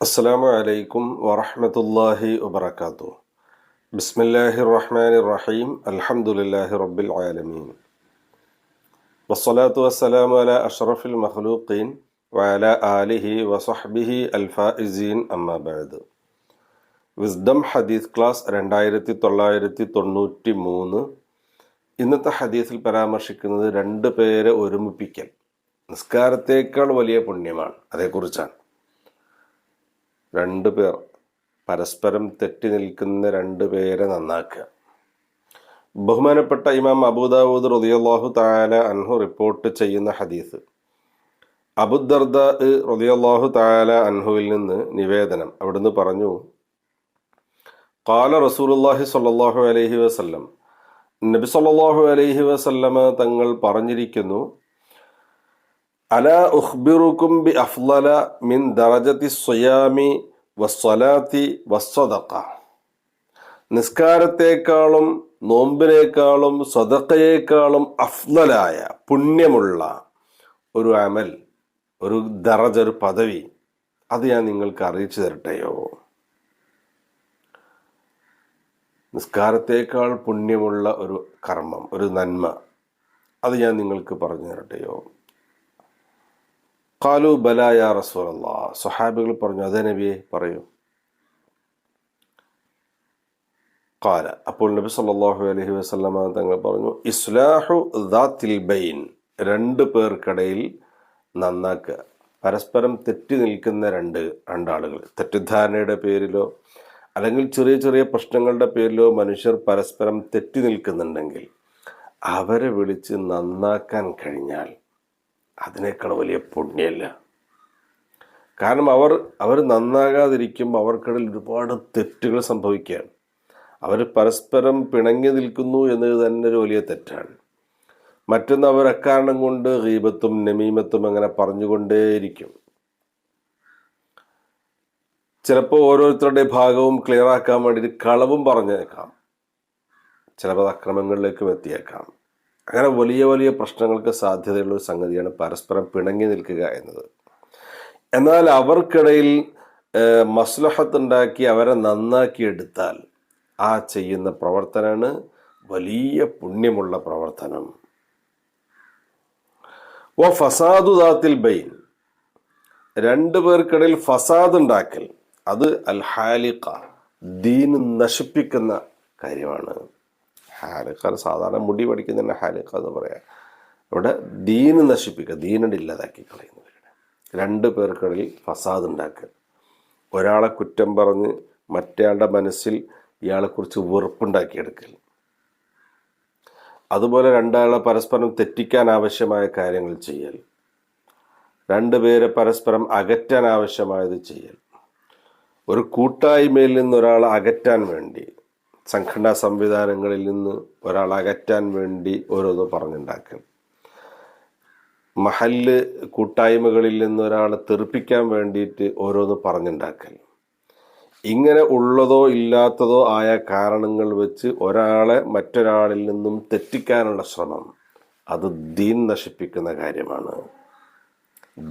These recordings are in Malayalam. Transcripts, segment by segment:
السلام عليكم ورحمة الله وبركاته بسم الله الرحمن الرحيم الحمد لله رب العالمين والصلاة والسلام على أشرف المخلوقين وعلى آله وصحبه الفائزين أما بعد വിസ്ഡം ഹദീസ് ക്ലാസ് രണ്ടായിരത്തി തൊള്ളായിരത്തി തൊണ്ണൂറ്റി മൂന്ന് ഇന്നത്തെ ഹദീസിൽ പരാമർശിക്കുന്നത് രണ്ട് പേരെ ഒരുമിപ്പിക്കൽ നിസ്കാരത്തേക്കാൾ വലിയ പുണ്യമാണ്. അതേക്കുറിച്ചാണ്. രണ്ട് പേർ പരസ്പരം തെറ്റി നിൽക്കുന്ന രണ്ട് പേരെ നന്നാക്കുക. ബഹുമാനപ്പെട്ട ഇമാം അബൂദാവൂദ് റളിയല്ലാഹു താല അൻഹു റിപ്പോർട്ട് ചെയ്യുന്ന ഹദീസ്. അബുദർദ റളിയല്ലാഹു താല അൻഹുവിൽ നിന്ന് നിവേദനം. അവിടുന്ന് പറഞ്ഞു കാല റസൂലുല്ലാഹി സ്വല്ലല്ലാഹു അലഹി വസ്ല്ലം. നബി സല്ലാഹു അലഹി വസല്ലമ തങ്ങൾ പറഞ്ഞിരിക്കുന്നു അല ബി അഫ്ളല മിൻ ദറജത്തി സ്വയാമി വസ്വലാത്തി വസ്വതക്ക നിസ്കാരത്തെക്കാളും നോമ്പിനേക്കാളും സ്വതക്കയേക്കാളും അഫ്ലലായ പുണ്യമുള്ള ഒരു അമൽ ഒരു ദറജ ഒരു പദവി അത് ഞാൻ നിങ്ങൾക്ക് അറിയിച്ചു തരട്ടെയോ? നിസ്കാരത്തേക്കാൾ പുണ്യമുള്ള ഒരു കർമ്മം ഒരു നന്മ അത് ഞാൻ നിങ്ങൾക്ക് പറഞ്ഞു തരട്ടെയോ? കാലു ബലായ റസൂലല്ല. സുഹാബികൾ പറഞ്ഞു അതേ നബിയെ പറയൂ. കാല അപ്പോൾ നബി സല്ലാഹു അലഹി വസല്ലമ തങ്ങൾ പറഞ്ഞു ഇസ്ലാഹു ദാത്തിൽ ബൈൻ. രണ്ട് പേർക്കിടയിൽ നന്നാക്കുക. പരസ്പരം തെറ്റി നിൽക്കുന്ന രണ്ട് രണ്ടാളുകൾ. തെറ്റിദ്ധാരണയുടെ പേരിലോ അല്ലെങ്കിൽ ചെറിയ ചെറിയ പ്രശ്നങ്ങളുടെ പേരിലോ മനുഷ്യർ പരസ്പരം തെറ്റി നിൽക്കുന്നുണ്ടെങ്കിൽ അവരെ വിളിച്ച് നന്നാക്കാൻ കഴിഞ്ഞാൽ അതിനേക്കാൾ വലിയ പുണ്യമല്ല കാരണം അവർ അവർ നന്നാകാതിരിക്കുമ്പോൾ അവർക്കിടയിൽ ഒരുപാട് തെറ്റുകൾ സംഭവിക്കുകയാണ്. അവർ പരസ്പരം പിണങ്ങി നിൽക്കുന്നു എന്നത് തന്നെ ഒരു വലിയ തെറ്റാണ്. മറ്റൊന്ന് അവർ അക്കാരണം കൊണ്ട് ഹീപത്തും നമീമത്തും അങ്ങനെ പറഞ്ഞുകൊണ്ടേയിരിക്കും. ചിലപ്പോൾ ഓരോരുത്തരുടെ ഭാഗവും ക്ലിയർ ആക്കാൻ വേണ്ടിയിട്ട് കളവും പറഞ്ഞേക്കാം. ചിലപ്പോൾ അക്രമങ്ങളിലേക്കും എത്തിയേക്കാം. അങ്ങനെ വലിയ വലിയ പ്രശ്നങ്ങൾക്ക് സാധ്യതയുള്ള ഒരു സംഗതിയാണ് പരസ്പരം പിണങ്ങി നിൽക്കുക എന്നത്. എന്നാൽ അവർക്കിടയിൽ മസ്ലഹത്ത് ഉണ്ടാക്കി അവരെ നന്നാക്കിയെടുത്താൽ ആ ചെയ്യുന്ന പ്രവർത്തനമാണ് വലിയ പുണ്യമുള്ള പ്രവർത്തനം. ഓ ഫസാദു ദാത്തിൽ ബൈൻ. രണ്ടു പേർക്കിടയിൽ ഫസാദ് ഉണ്ടാക്കൽ അത് അൽ ഹാലിഖ ദീൻ നശിപ്പിക്കുന്ന കാര്യമാണ്. ഹാലിഖ സാധാരണ മുടി പഠിക്കുന്നതിന് ഹാലിഖ എന്ന് പറയാം. അവിടെ ദീന് നശിപ്പിക്കുക ദീനട് ഇല്ലാതാക്കി കളയുന്നവരുടെ രണ്ട് പേർക്കിടയിൽ ഫസാദ് ഉണ്ടാക്കുക. ഒരാളെ കുറ്റം പറഞ്ഞ് മറ്റേയാളുടെ മനസ്സിൽ ഇയാളെക്കുറിച്ച് വെറുപ്പുണ്ടാക്കിയെടുക്കൽ. അതുപോലെ രണ്ടാളെ പരസ്പരം തെറ്റിക്കാൻ ആവശ്യമായ കാര്യങ്ങൾ ചെയ്യൽ. രണ്ടുപേരെ പരസ്പരം അകറ്റാൻ ആവശ്യമായത് ചെയ്യൽ. ഒരു കൂട്ടായ്മയിൽ നിന്ന് ഒരാളെ അകറ്റാൻ വേണ്ടി സംഘടനാ സംവിധാനങ്ങളിൽ നിന്ന് ഒരാൾ അകറ്റാൻ വേണ്ടി ഓരോന്ന് പറഞ്ഞുണ്ടാക്കും മഹല്ല് കൂട്ടായ്മകളിൽ നിന്ന് ഒരാളെ തെറിപ്പിക്കാൻ വേണ്ടിയിട്ട് ഓരോന്ന് പറഞ്ഞുണ്ടാക്കൽ ഇങ്ങനെ ഉള്ളതോ ഇല്ലാത്തതോ ആയ കാരണങ്ങൾ വെച്ച് ഒരാളെ മറ്റൊരാളിൽ നിന്നും തെറ്റിക്കാനുള്ള ശ്രമം അത് ദീൻ നശിപ്പിക്കുന്ന കാര്യമാണ്.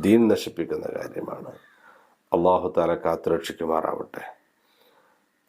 ദീൻ നശിപ്പിക്കുന്ന കാര്യമാണ്. അള്ളാഹു താല കാത്തുരക്ഷിക്കുമാറാവട്ടെ.